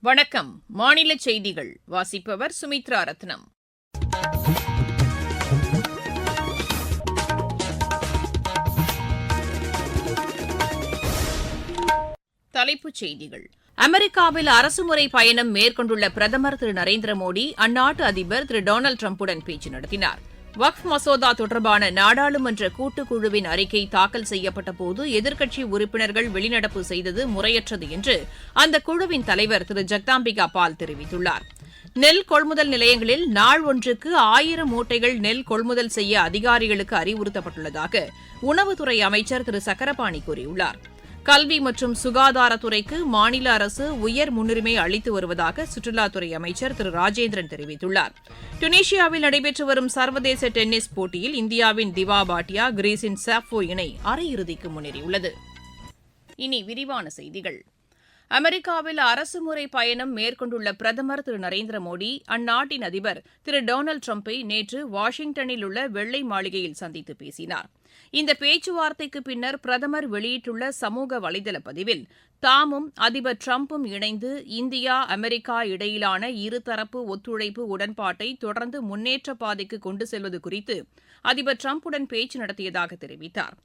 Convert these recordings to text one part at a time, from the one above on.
வணக்கம். மாநில செய்திகள். வாசிப்பவர் சுமித்ரா ரத்னம். தலைப்புச் செய்திகள். அமெரிக்காவில் அரசுமுறை பயணம் மேற்கொண்டுள்ள பிரதமர் திரு நரேந்திர மோடி அந்நாட்டு அதிபர் திரு டொனால்டு டிரம்புடன் பேச்சு நடத்தினார். வக்ஃப் மசோதா தொடர்பான நாடாளுமன்ற கூட்டுக்குழுவின் அறிக்கை தாக்கல் செய்யப்பட்டபோது எதிர்க்கட்சி உறுப்பினர்கள் வெளிநடப்பு செய்தது முறையற்றது என்று அந்த குழுவின் தலைவர் திரு. ஜக்தாம்பிகா பால் தெரிவித்துள்ளார். நெல் கொள்முதல் நிலையங்களில் நாள் ஒன்றுக்கு ஆயிரம் மூட்டைகள் நெல் கொள்முதல் செய்ய அதிகாரிகளுக்கு அறிவுறுத்தப்பட்டுள்ளதாக உணவுத்துறை அமைச்சர் திரு. சக்கரபாணி கூறியுள்ளார். கல்வி மற்றும் சுகாதாரத்துறைக்கு மாநில அரசு உயர் முன்னுரிமை அளித்து வருவதாக சுற்றுலாத்துறை அமைச்சர் திரு ராஜேந்திரன் தெரிவித்துள்ளார். டுனேஷியாவில் நடைபெற்று வரும் சர்வதேச டென்னிஸ் போட்டியில் இந்தியாவின் திவா பாட்டியா கிரீஸின் சாஃபோ இணை அரையிறுதிக்கு முன்னேறியுள்ளது. இனி விரிவான செய்திகள். அமெரிக்காவில் அரசுமுறை பயணம் மேற்கொண்டுள்ள பிரதமர் திரு நரேந்திர மோடி அந்நாட்டின் அதிபர் திரு டொனால்டு டிரம்பை நேற்று வாஷிங்டனில் உள்ள வெள்ளை மாளிகையில் சந்தித்து பேசினார். இந்த பேச்சுவார்த்தைக்கு பின்னர் பிரதமர் வெளியிட்டுள்ள சமூக வலைதள பதிவில் தாமும் அதிபர் டிரம்பும் இணைந்து இந்தியா அமெரிக்கா இடையிலான இருதரப்பு ஒத்துழைப்பு உடன்பாட்டை தொடர்ந்து முன்னேற்ற பாதைக்கு கொண்டு செல்வது குறித்து அதிபர் டிரம்புடன் பேச்சு நடத்தியதாக தெரிவித்தார்.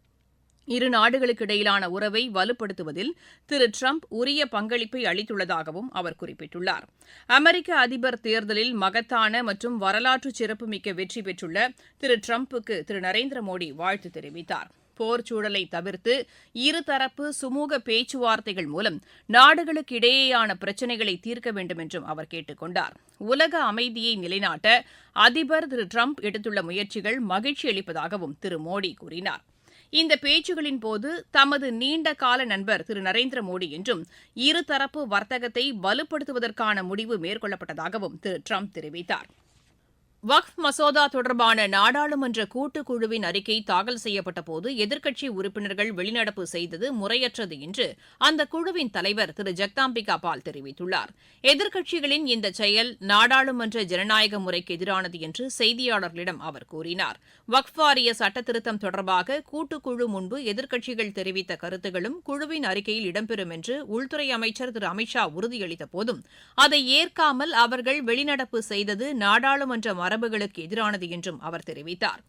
இரு நாடுகளுக்கு இடையிலான உறவை வலுப்படுத்துவதில் திரு டிரம்ப் உரிய பங்களிப்பை அளித்துள்ளதாகவும் அவர் குறிப்பிட்டுள்ளார். அமெரிக்க அதிபர் தேர்தலில் மகத்தான மற்றும் வரலாற்று சிறப்புமிக்க வெற்றி பெற்றுள்ள திரு டிரம்புக்கு திரு நரேந்திர மோடி வாழ்த்து தெரிவித்தார். போர் சூழலை தவிர்த்து இருதரப்பு சுமூக பேச்சுவார்த்தைகள் மூலம் நாடுகளுக்கு இடையேயான பிரச்சினைகளை தீர்க்க வேண்டும் என்றும் அவர் கேட்டுக் கொண்டார். உலக அமைதியை நிலைநாட்ட அதிபர் திரு டிரம்ப் எடுத்துள்ள முயற்சிகள் மகிழ்ச்சி அளிப்பதாகவும் திரு மோடி கூறினார். இந்த பேச்சுகளின் போது தமது நீண்ட கால நண்பர் திரு. நரேந்திர மோடி என்றும் இருதரப்பு வர்த்தகத்தை வலுப்படுத்துவதற்கான முடிவு மேற்கொள்ளப்பட்டதாகவும் திரு. டிரம்ப் தெரிவித்தார். வக்ஃப் மசோதா தொடர்பான நாடாளுமன்ற கூட்டுக்குழுவின் அறிக்கை தாக்கல் செய்யப்பட்டபோது எதிர்க்கட்சி உறுப்பினர்கள் வெளிநடப்பு செய்தது முறையற்றது என்று அந்த குழுவின் தலைவர் திரு. ஜக்தாம்பிகா பால் தெரிவித்துள்ளார். எதிர்க்கட்சிகளின் இந்த செயல் நாடாளுமன்ற ஜனநாயக முறைக்கு எதிரானது என்று செய்தியாளர்களிடம் அவர் கூறினார். வக்ஃப் வாரிய சட்டத்திருத்தம் தொடர்பாக கூட்டுக்குழு முன்பு எதிர்க்கட்சிகள் தெரிவித்த கருத்துகளும் குழுவின் அறிக்கையில் இடம்பெறும் என்று உள்துறை அமைச்சர் திரு. அமித்ஷா உறுதியளித்த போதும் அதை ஏற்காமல் அவர்கள் வெளிநடப்பு செய்தது நாடாளுமன்ற மரபுகளுக்கு எதிரானது என்றும் அவர் தெரிவித்தார்.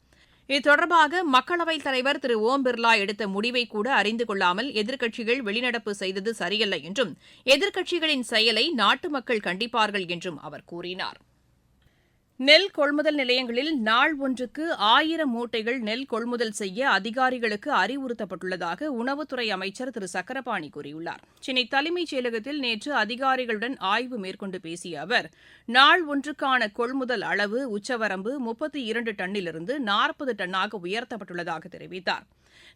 இது தொடர்பாக மக்களவைத் தலைவர் திரு ஓம் பிர்லா எடுத்த முடிவை கூட அறிந்து கொள்ளாமல் எதிர்க்கட்சிகள் வெளிநடப்பு செய்தது சரியல்ல என்றும் எதிர்க்கட்சிகளின் செயலை நாட்டு மக்கள் கண்டிப்பார்கள் என்றும் அவர் கூறினார். நெல் கொள்முதல் நிலையங்களில் நாள் ஒன்றுக்கு ஆயிரம் மூட்டைகள் நெல் கொள்முதல் செய்ய அதிகாரிகளுக்கு அறிவுறுத்தப்பட்டுள்ளதாக உணவுத்துறை அமைச்சர் திரு. சக்கரபாணி கூறியுள்ளார். சென்னை தலைமைச் செயலகத்தில் நேற்று அதிகாரிகளுடன் ஆய்வு மேற்கொண்டு பேசிய அவர் நாள் ஒன்றுக்கான கொள்முதல் அளவு உச்சவரம்பு முப்பத்தி இரண்டு டன்னிலிருந்து நாற்பது டன்னாக உயர்த்தப்பட்டுள்ளதாக தெரிவித்தார்.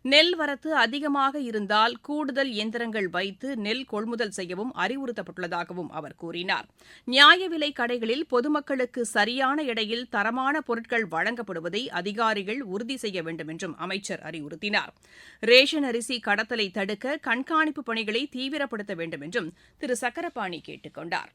நெல் வரத்து அதிகமாக இருந்தால் கூடுதல் இயந்திரங்கள் வைத்து நெல் கொள்முதல் செய்யவும் அறிவுறுத்தப்பட்டுள்ளதாகவும் அவர் கூறினார். நியாய விலை கடைகளில் பொதுமக்களுக்கு சரியான எடையில் தரமான பொருட்கள் வழங்கப்படுவதை அதிகாரிகள் உறுதி செய்ய வேண்டும் என்றும் அமைச்சர் அறிவுறுத்தினார். ரேஷன் அரிசி கடத்தலை தடுக்க கண்காணிப்பு பணிகளை தீவிரப்படுத்த வேண்டும் என்றும் திரு. சக்கரபாணி கேட்டுக் கொண்டாா்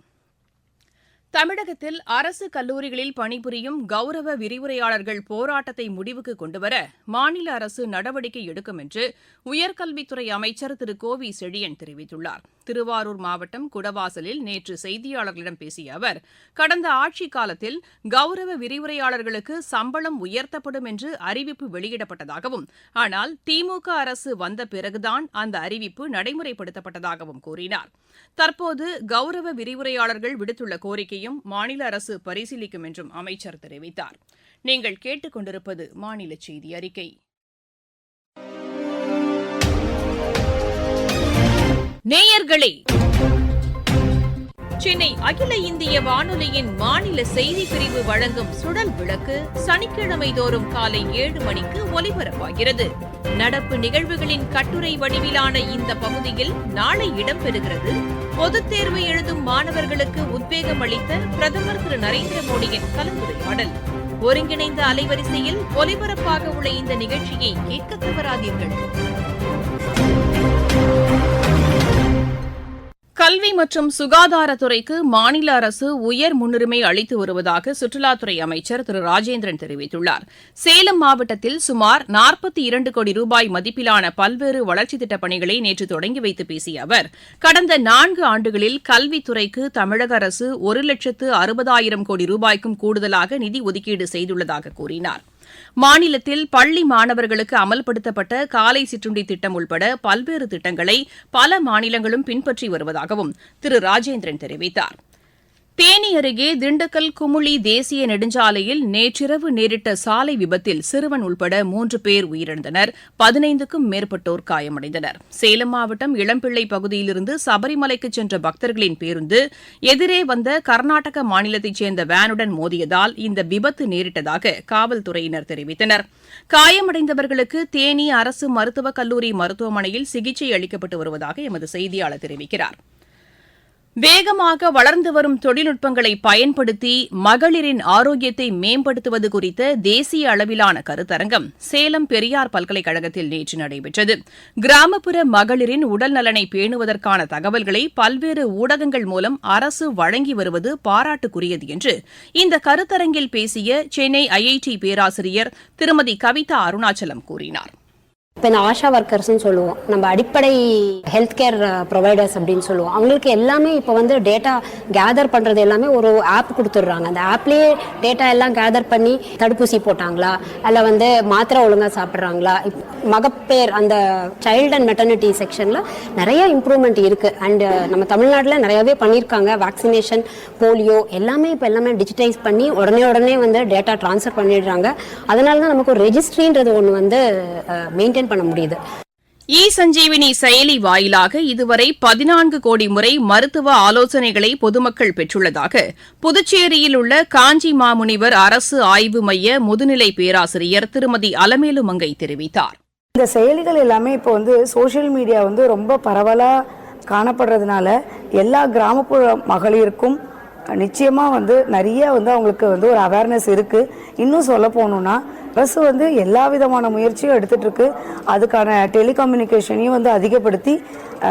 தமிழகத்தில் அரசு கல்லூரிகளில் பணிபுரியும் கௌரவ விரிவுரையாளர்கள் போராட்டத்தை முடிவுக்கு கொண்டுவர மாநில அரசு நடவடிக்கை எடுக்கும் என்று உயர்கல்வித்துறை அமைச்சர் திரு. கோவி செழியன் தெரிவித்துள்ளார். திருவாரூர் மாவட்டம் குடவாசலில் நேற்று செய்தியாளர்களிடம் பேசிய அவர் கடந்த ஆட்சிக் காலத்தில் கௌரவ விரிவுரையாளர்களுக்கு சம்பளம் உயர்த்தப்படும் என்று அறிவிப்பு வெளியிடப்பட்டதாகவும் ஆனால் திமுக அரசு வந்த பிறகுதான் அந்த அறிவிப்பு நடைமுறைப்படுத்தப்பட்டதாகவும் கூறினார். தற்போது கௌரவ விரிவுரையாளர்கள் விடுத்துள்ள கோரிக்கையும் மாநில அரசு பரிசீலிக்கும் என்றும் அமைச்சர் தெரிவித்தார். நீங்கள் கேட்டுக்கொண்டிருப்பது மாநில செய்தி அறிக்கை. நேயர்களே. சென்னை அகில இந்திய வானொலியின் மாநில செய்தி பிரிவு வழங்கும் சுடல் விளக்கு சனிக்கிழமை தோறும் காலை ஏழு மணிக்கு ஒலிபரப்பாகிறது. நடப்பு நிகழ்வுகளின் கட்டுரை வடிவிலான இந்த பகுதியில் நாளை இடம்பெறுகிறது. பொதுத் தேர்வு எழுதும் மாணவர்களுக்கு உத்வேகம் அளித்த பிரதமர் திரு நரேந்திர மோடியின் கலந்துரையாடல். ஒருங்கிணைந்த அலைவரிசையில் ஒலிபரப்பாக உள்ள இந்த நிகழ்ச்சியை கேட்க தவறாதீர்கள். கல்வி மற்றும் சுகாதாரத்துறைக்கு மாநில அரசு உயர் முன்னுரிமை அளித்து வருவதாக சுற்றுலாத்துறை அமைச்சர் திரு ராஜேந்திரன் தெரிவித்துள்ளார். சேலம் மாவட்டத்தில் சுமார் நாற்பத்தி இரண்டு கோடி ரூபாய் மதிப்பிலான பல்வேறு வளர்ச்சித் திட்டப் பணிகளை நேற்று தொடங்கி வைத்து பேசிய அவர் கடந்த நான்கு ஆண்டுகளில் கல்வித்துறைக்கு தமிழக அரசு ஒரு லட்சத்து அறுபதாயிரம் கோடி ரூபாய்க்கும் கூடுதலாக நிதி ஒதுக்கீடு செய்துள்ளதாக கூறினார். மாநிலத்தில் பள்ளி மாணவர்களுக்கு அமல்படுத்தப்பட்ட காலை சிற்றுண்டி திட்டம் உள்பட பல்வேறு திட்டங்களை பல மாநிலங்களும் பின்பற்றி வருவதாகவும் திரு ராஜேந்திரன் தெரிவித்தார். தேனி அருகே திண்டுக்கல் குமுளி தேசிய நெடுஞ்சாலையில் நேற்றிரவு நேரிட்ட சாலை விபத்தில் சிறுவன் உள்பட மூன்று பேர் உயிரிழந்தனர். பதினைந்துக்கும் மேற்பட்டோர் காயமடைந்தனர். சேலம் மாவட்டம் இளம்பிள்ளை பகுதியிலிருந்து சபரிமலைக்கு சென்ற பக்தர்களின் பேருந்து எதிரே வந்த கர்நாடக மாநிலத்தைச் சேர்ந்த வேனுடன் மோதியதால் இந்த விபத்து நேரிட்டதாக காவல்துறையினர் தெரிவித்தனர். காயமடைந்தவர்களுக்கு தேனி அரசு மருத்துவக் கல்லூரி மருத்துவமனையில் சிகிச்சை அளிக்கப்பட்டு வருவதாக எமது செய்தியாளர் தெரிவிக்கிறார். வேகமாக வளர்ந்து வரும் தொழில்நுட்பங்களை பயன்படுத்தி மகளிரின் ஆரோக்கியத்தை மேம்படுத்துவது குறித்த தேசிய அளவிலான கருத்தரங்கம் சேலம் பெரியார் பல்கலைக்கழகத்தில் நேற்று நடைபெற்றது. கிராமப்புற மகளிரின் உடல் நலனை பேணுவதற்கான தகவல்களை பல்வேறு ஊடகங்கள் மூலம் அரசு வழங்கி வருவது பாராட்டுக்குரியது என்று இந்த கருத்தரங்கில் பேசிய சென்னை ஐஐடி பேராசிரியர் திருமதி கவிதா அருணாச்சலம் கூறினார். இப்போ இந்த ஆஷா ஒர்க்கர்ஸ்னு சொல்லுவோம். நம்ம அடிப்படை ஹெல்த் கேர் ப்ரொவைடர்ஸ் அப்படின்னு சொல்லுவோம். அவங்களுக்கு எல்லாமே இப்போ வந்து டேட்டா கேதர் பண்ணுறது எல்லாமே ஒரு ஆப் கொடுத்துட்றாங்க. அந்த ஆப்லேயே டேட்டா எல்லாம் கேதர் பண்ணி தடுப்பூசி போட்டாங்களா? அல்ல வந்து மாத்திரை ஒழுங்காக சாப்பிட்றாங்களா? மகப்பேர் அந்த சைல்டு அண்ட் மெட்டர்னிட்டி செக்ஷனில் நிறைய இம்ப்ரூவ்மெண்ட் இருக்குது அண்டு நம்ம தமிழ்நாட்டில் நிறையவே பண்ணியிருக்காங்க. வேக்சினேஷன் போலியோ எல்லாமே இப்போ எல்லாமே டிஜிட்டைஸ் பண்ணி உடனே உடனே வந்து டேட்டா ட்ரான்ஸ்ஃபர் பண்ணிடுறாங்க. அதனால தான் நமக்கு ஒரு ரெஜிஸ்ட்ரின்றது ஒன்று வந்து மெயின்டைன் பண்ண முடியுது. இ சஞ்சீவினி செயலி வாயிலாக இதுவரை பதினான்கு கோடி முறை மருத்துவ ஆலோசனைகளை பொதுமக்கள் பெற்றுள்ளதாக புதுச்சேரியில் உள்ள காஞ்சி மாமுனிவர் அரசு ஆய்வு மைய முதுநிலை பேராசிரியர் திருமதி அலமேலு மங்கை தெரிவித்தார். இந்த செயலிகள் எல்லாமே இப்போ வந்து சோஷியல் மீடியா வந்து ரொம்ப பரவலாக காணப்படுறதுனால எல்லா கிராமப்புற மகளிருக்கும் நிச்சயமாக வந்து நிறைய வந்து அவங்களுக்கு வந்து ஒரு அவேர்னஸ் இருக்குது இன்னும் சொல்ல போகணுன்னா அரசு வந்து எல்லா விதமான முயற்சியும் எடுத்துட்டுருக்கு அதுக்கான டெலிகம்யூனிகேஷனையும் வந்து அதிகப்படுத்தி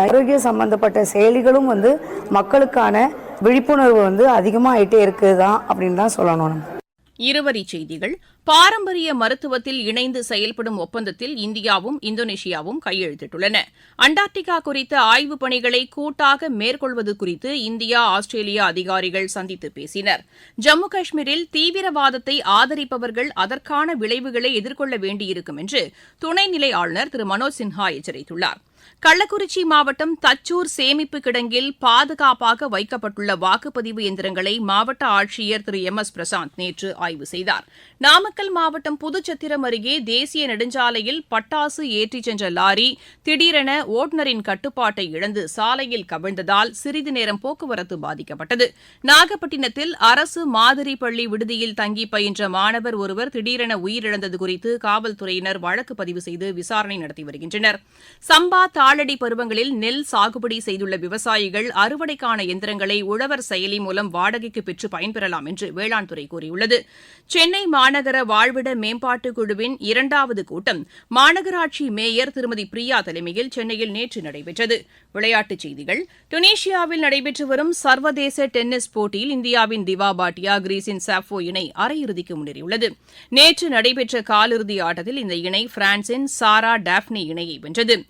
ஆரோக்கிய சம்பந்தப்பட்ட செயலிகளும் வந்து மக்களுக்கான விழிப்புணர்வு வந்து அதிகமாக ஆயிட்டே இருக்குது தான் அப்படின்னு தான் சொல்லணும் நம்ம. இருவரிச் செய்திகள். பாரம்பரிய மருத்துவத்தில் இணைந்து செயல்படும் ஒப்பந்தத்தில் இந்தியாவும் இந்தோனேஷியாவும் கையெழுத்திட்டுள்ளன. அண்டார்டிகா குறித்த ஆய்வுப் பணிகளை கூட்டாக மேற்கொள்வது குறித்து இந்தியா ஆஸ்திரேலியா அதிகாரிகள் சந்தித்து பேசினர். ஜம்மு காஷ்மீரில் தீவிரவாதத்தை ஆதரிப்பவர்கள் அதற்கான விளைவுகளை எதிர்கொள்ள வேண்டியிருக்கும் என்று துணைநிலை ஆளுநர் திரு மனோஜ் சின்ஹா எச்சரித்துள்ளார். கள்ளக்குறிச்சி மாவட்டம் தச்சூர் சேமிப்பு கிடங்கில் பாதுகாப்பாக வைக்கப்பட்டுள்ள வாக்குப்பதிவு எந்திரங்களை மாவட்ட ஆட்சியர் திரு எம் எஸ் பிரசாந்த் நேற்று ஆய்வு செய்தார். நாமக்கல் மாவட்டம் புதுச்சத்திரம் அருகே தேசிய நெடுஞ்சாலையில் பட்டாசு ஏற்றிச் சென்ற லாரி திடீரென ஓட்டுநரின் கட்டுப்பாட்டை இழந்து சாலையில் கவிழ்ந்ததால் சிறிது நேரம் போக்குவரத்து பாதிக்கப்பட்டது. நாகப்பட்டினத்தில் அரசு மாதிரி பள்ளி விடுதியில் தங்கி பயின்ற மாணவர் ஒருவர் திடீரென உயிரிழந்தது குறித்து காவல்துறையினர் வழக்கு பதிவு செய்து விசாரணை நடத்தி வருகின்றனர். சம்பா தாளடி பருவங்களில் நெல் சாகுபடி செய்துள்ள விவசாயிகள் அறுவடைக்கான எந்திரங்களை உழவர் செயலி மூலம் வாடகைக்கு பெற்று பயன்பெறலாம் என்று வேளாண் துறை கூறியுள்ளது. சென்னை மாநகர வாழ்விட மேம்பாட்டுக் குழுவின் இரண்டாவது கூட்டம் மாநகராட்சி மேயர் திருமதி பிரியா தலைமையில் சென்னையில் நேற்று நடைபெற்றது. விளையாட்டுச் செய்திகள். துனிஷியாவில் நடைபெற்று வரும் சர்வதேச டென்னிஸ் போட்டியில் இந்தியாவின் திவா பாட்டியா கிரீஸின் சாஃபோ இணை அரையிறுதிக்கு முன்னேறியுள்ளது. நேற்று நடைபெற்ற காலிறுதி ஆட்டத்தில் இந்த இணை பிரான்சின் சாரா டாப்னி இணையை வென்றது.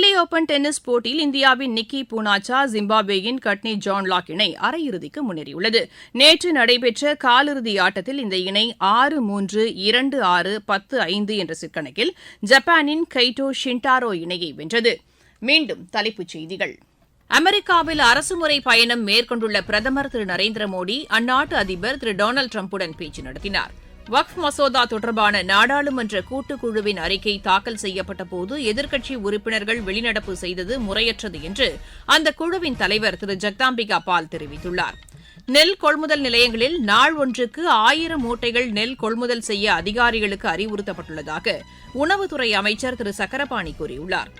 தில்லி ஒபன் டென்னிஸ் போட்டியில் இந்தியாவின் நிக்கி பூனாச்சா ஜிம்பாப்வேயின் கட்னி ஜான்லாக் இணை அரையிறுதிக்கு முன்னேறியுள்ளது. நேற்று நடைபெற்ற காலிறுதி ஆட்டத்தில் இந்த இணை ஆறு மூன்று இரண்டு ஆறு பத்து ஐந்து என்ற சிற்கணக்கில் ஜப்பானின் கைட்டோ ஷின்டாரோ இணையை வென்றது. மீண்டும் தலைப்புச் செய்திகள். அமெரிக்காவில் அரசுமுறை பயணம் மேற்கொண்டுள்ள பிரதமர் திரு நரேந்திர மோடி அந்நாட்டு அதிபர் திரு டொனால்டு டிரம்புடன் பேச்சு நடத்தினார். வக்ஃப் மசோதா தொடர்பான நாடாளுமன்ற கூட்டுக்குழுவின் அறிக்கை தாக்கல் செய்யப்பட்ட போது எதிர்க்கட்சி உறுப்பினர்கள் வெளிநடப்பு செய்தது முறையற்றது என்று அந்த குழுவின் தலைவர் திரு. ஜக்தாம்பிகா பால் தெரிவித்துள்ளார். நெல் கொள்முதல் நிலையங்களில் நாள் ஒன்றுக்கு ஆயிரம் மூட்டைகள் நெல் கொள்முதல் செய்ய அதிகாரிகளுக்கு அறிவுறுத்தப்பட்டுள்ளதாக உணவுத்துறை அமைச்சர் திரு. சக்கரபாணி கூறியுள்ளார்.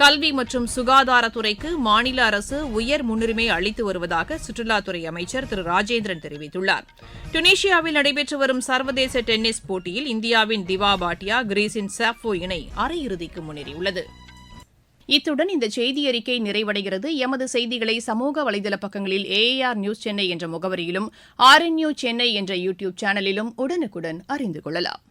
கல்வி மற்றும் சுகாதாரத்துறைக்கு மாநில அரசு உயர் முன்னுரிமை அளித்து வருவதாக சுற்றுலாத்துறை அமைச்சர் திரு ராஜேந்திரன் தெரிவித்துள்ளார். டுனேஷியாவில் நடைபெற்று வரும் சர்வதேச டென்னிஸ் போட்டியில் இந்தியாவின் திவா பாட்டியா கிரீஸின் சாஃபோ இணை அரையிறுதிக்கு முன்னேறியுள்ளது. இத்துடன் இந்த செய்தி அறிக்கை நிறைவடைகிறது. எமது செய்திகளை சமூக வலைதள பக்கங்களில் ஏஆர் நியூஸ் சென்னை என்ற முகவரியிலும் ஆர்என்யூ சென்னை என்ற யூடியூப் சேனலிலும் உடனுக்குடன் அறிந்து கொள்ளலாம்.